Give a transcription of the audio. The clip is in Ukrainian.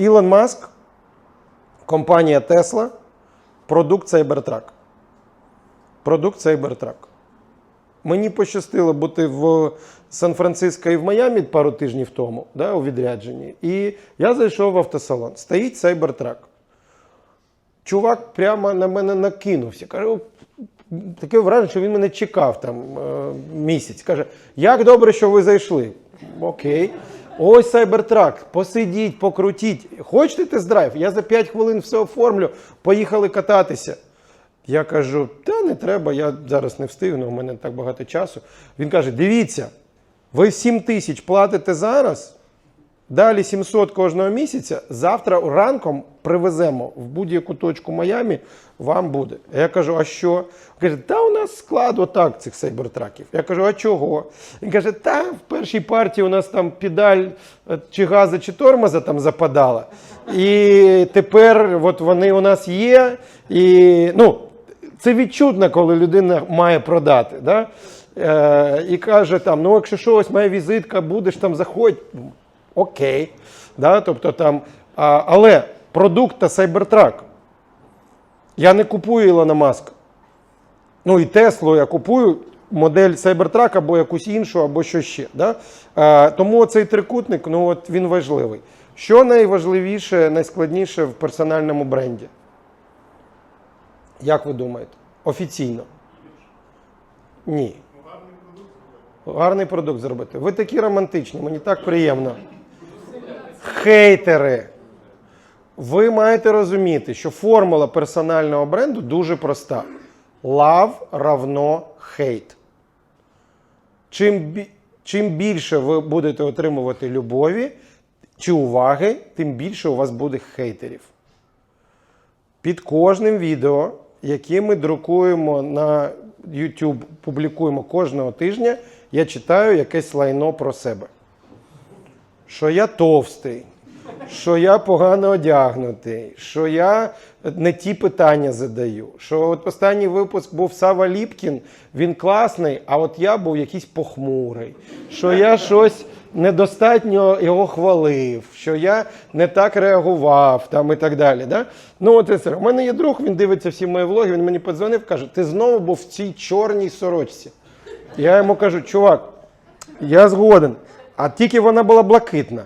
Ілон Маск, компанія Tesla, продукт Cybertruck. Продукт Cybertruck. Мені пощастило бути в Сан-Франциско і в Майамі пару тижнів тому, да, у відрядженні. І я зайшов в автосалон. Стоїть Cybertruck. Чувак прямо на мене накинувся. Каже, таке враження, що він мене чекав там е, місяць. Каже, як добре, що ви зайшли. Окей. Ось Cybertruck, посидіть, покрутіть. Хочете тест-драйв? Я за 5 хвилин все оформлю, поїхали кататися. Я кажу, та не треба, я зараз не встигну, у мене так багато часу. Він каже: дивіться, ви 7 тисяч платите зараз, далі 700 кожного місяця, завтра ранком привеземо в будь-яку точку Майамі, вам буде. Я кажу, а що? Каже, та нас склад отак цих сайбертраків. Я кажу, а чого? Він каже, та в першій партії у нас там педаль е, чи газа, чи тормоза там западала. І тепер от вони у нас є. І, ну, це відчутно, коли людина має продати. Да? Е, і каже, там, ну якщо щось, моя візитка, будеш там заходь, окей. Да? Тобто, там, а, але продукт та Cybertruck. Я не купую Ілона Маска. Ну і Теслу я купую модель Cybertruck або якусь іншу, або що ще. Да? Е, тому цей трикутник ну, от він важливий. Що найважливіше, найскладніше в персональному бренді? Як ви думаєте? Офіційно? Ні. Гарний продукт зробити. Ви такі романтичні, мені так приємно. Хейтери. Ви маєте розуміти, що формула персонального бренду дуже проста. Love равно hate. Чим, чим більше ви будете отримувати любові чи уваги, тим більше у вас буде хейтерів. Під кожним відео, яке ми друкуємо на YouTube, публікуємо кожного тижня, я читаю якесь лайно про себе. Що я товстий, що я погано одягнутий, що я не ті питання задаю. Що от останній випуск був Сава Ліпкін, він класний, а от я був якийсь похмурий, що я щось недостатньо його хвалив, що я не так реагував там і так далі. Да? Ну, от це. У мене є друг, він дивиться всі мої влоги, він мені подзвонив, каже, ти знову був в цій чорній сорочці. Я йому кажу, чувак, я згоден, а тільки вона була блакитна.